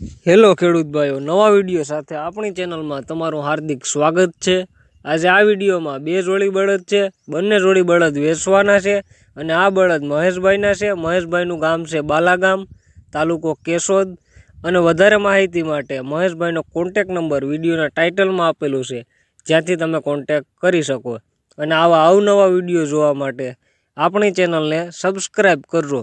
hello ખેડૂત ભાઈઓ નવા વીડિયો સાથે આપણી ચેનલમાં તમારું હાર્દિક સ્વાગત છે આજે આ વિડીયોમાં બે જોડી બળદ છે બંને જોડી બળદ વેચવાના છે અને આ બળદ મહેશભાઈના છે મહેશભાઈનું ગામ છે બાલાગામ તાલુકો કેશોદ અને વધારે માહિતી માટે મહેશભાઈનો કોન્ટેક નંબર વિડીયોના ટાઇટલમાં આપેલું છે જ્યાંથી તમે કોન્ટેક કરી શકો અને આવા અવનવા વીડિયો જોવા માટે આપણી ચેનલને સબસ્ક્રાઈબ કરજો